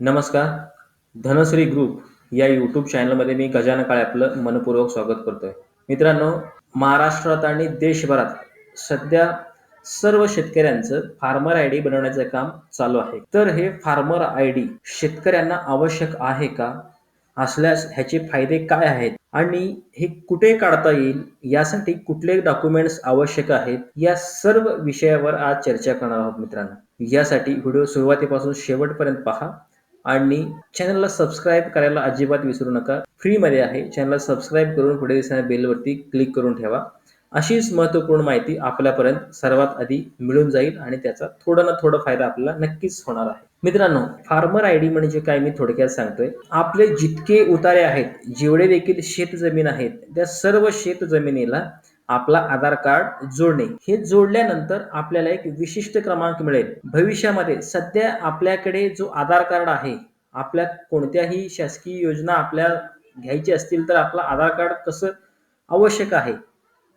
नमस्कार. धनश्री ग्रुप या यूट्यूब चॅनलमध्ये मी गजानन काळे आपलं मनपूर्वक स्वागत करतोय. मित्रांनो महाराष्ट्रात आणि देशभरात सध्या सर्व शेतकऱ्यांचं फार्मर आय डी बनवण्याचं काम चालू आहे. तर हे फार्मर आय डी शेतकऱ्यांना आवश्यक आहे का? असल्यास ह्याचे फायदे काय आहेत? आणि हे कुठे काढता येईल? यासाठी कुठले डॉक्युमेंट्स आवश्यक आहेत? या सर्व विषयावर आज चर्चा करणार आहोत मित्रांनो. यासाठी व्हिडिओ सुरुवातीपासून शेवटपर्यंत पहा. आणि चॅनलला सबस्क्राईब करायला अजिबात विसरू नका. फ्रीमध्ये आहे. चॅनलला सबस्क्राईब करून पुढे दिसणाऱ्या बेलवरती क्लिक करून ठेवा. अशीच महत्त्वपूर्ण माहिती आपल्यापर्यंत सर्वात आधी मिळून जाईल आणि त्याचा थोडा ना थोडा फायदा आपल्याला नक्कीच होणार आहे. मित्रांनो फार्मर आय डी म्हणजे काय मी थोडक्यात सांगतोय. आपले जितके उतारे आहेत जेवढे देखील शेत जमीन आहेत त्या सर्व शेत जमिनीला आपला आधार कार्ड जोडणे. हे जोडल्यानंतर आपल्याला एक विशिष्ट क्रमांक मिळेल. भविष्यामध्ये सध्या आपल्याकडे जो आधार कार्ड आहे आपल्या कोणत्याही शासकीय योजना आपल्या घ्यायची असतील तर आपला आधार कार्ड कसं आवश्यक आहे?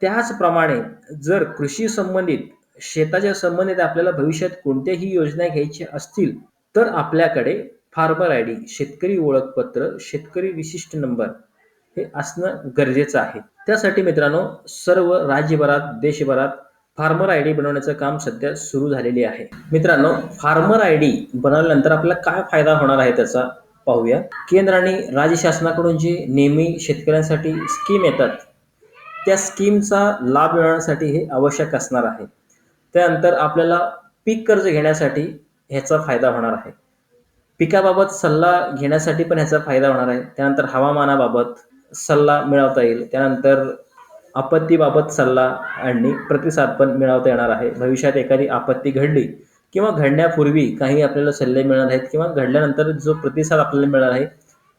त्याचप्रमाणे जर कृषी संबंधित शेताच्या संबंधित आपल्याला भविष्यात कोणत्याही योजना घ्यायच्या असतील तर आपल्याकडे फार्मर आय डी शेतकरी ओळखपत्र शेतकरी विशिष्ट नंबर हे असणं गरजेचं आहे. त्यासाठी मित्रांनो सर्व राज्यभरात देशभरात फार्मर आय डी बनवण्याचं काम सध्या सुरू झालेले आहे. मित्रांनो फार्मर आय डी बनवल्यानंतर आपल्याला काय फायदा होणार आहे त्याचा पाहूया. केंद्र आणि राज्य शासनाकडून जी नेहमी शेतकऱ्यांसाठी स्कीम येतात त्या स्कीमचा लाभ मिळवण्यासाठी हे आवश्यक असणार आहे. त्यानंतर आपल्याला पीक कर्ज घेण्यासाठी ह्याचा फायदा होणार आहे. पिकाबाबत सल्ला घेण्यासाठी पण ह्याचा फायदा होणार आहे. त्यानंतर हवामानाबाबत सल्ला मिळवता येईल. त्यानंतर आपत्तीबाबत सल्ला आणि प्रतिसाद पण मिळवता येणार आहे. भविष्यात एखादी आपत्ती घडली किंवा घडण्यापूर्वी काही आपल्याला सल्ले मिळणार आहेत किंवा घडल्यानंतर जो प्रतिसाद आपल्याला मिळणार आहे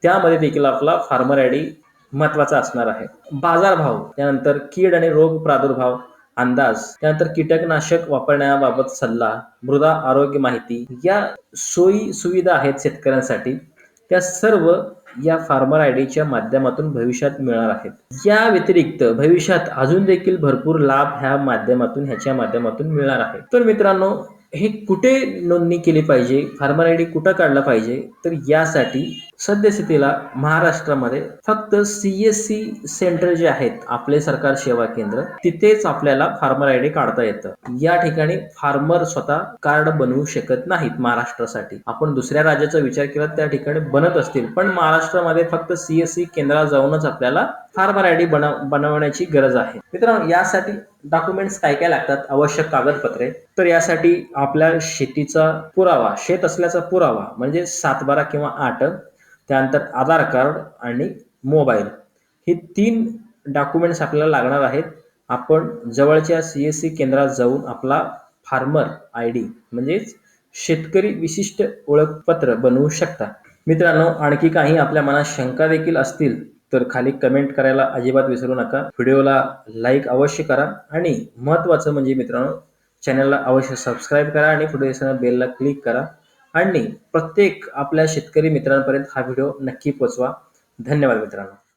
त्यामध्ये देखील आपला फार्मर आय डी महत्त्वाचा असणार आहे. बाजारभाव त्यानंतर कीड आणि रोग प्रादुर्भाव अंदाज त्यानंतर कीटकनाशक वापरण्याबाबत सल्ला मृदा आरोग्य माहिती या सोयी सुविधा आहेत शेतकऱ्यांसाठी. त्या सर्व या फार्मर आय डीच्या माध्यमातून भविष्यात मिळणार आहेत. या व्यतिरिक्त भविष्यात अजून देखील भरपूर लाभ ह्या माध्यमातून ह्याच्या माध्यमातून मिळणार आहे. तर मित्रांनो हे कुठे नोंदणी केली पाहिजे? फार्मर आय डी कुठं काढला पाहिजे? तर यासाठी सद्यस्थितीला महाराष्ट्रामध्ये फक्त सी एस सी सेंटर जे आहेत आपले सरकार सेवा केंद्र तिथेच आपल्याला फार्मर आय डी काढता येतं. या ठिकाणी फार्मर स्वतः कार्ड बनवू शकत नाहीत महाराष्ट्रासाठी. आपण दुसऱ्या राज्याचा विचार केला त्या ठिकाणी बनत असतील. पण महाराष्ट्रामध्ये फक्त सी एस सी केंद्रात जाऊनच आपल्याला फार्मर आय डी बनव बनवण्याची गरज आहे. मित्रांनो यासाठी डॉक्युमेंट्स काय काय लागतात आवश्यक कागदपत्रे. तर यासाठी आपल्या शेतीचा पुरावा शेत असल्याचा पुरावा म्हणजे सात बारा किंवा आठ त्यानंतर आधार कार्ड आणि मोबाईल. हे तीन डॉक्युमेंट्स आपल्याला लागणार आहेत. आपण जवळच्या सी एस सी केंद्रात जाऊन आपला फार्मर आय डी म्हणजेच शेतकरी विशिष्ट ओळखपत्र बनवू शकता. मित्रांनो आणखी काही आपल्या मनात शंका देखील असतील तर खाली कमेंट करायला अजिबात विसरू नका. व्हिडिओला लाईक अवश्य करा आणि महत्त्वाचं म्हणजे मित्रांनो चॅनलला अवश्य सबस्क्राईब करा आणि पुढे बेलला क्लिक करा. आणि प्रत्येक आपल्या शेतकरी मित्रांपर्यंत हा व्हिडिओ नक्की पोचवा. धन्यवाद मित्रांनो.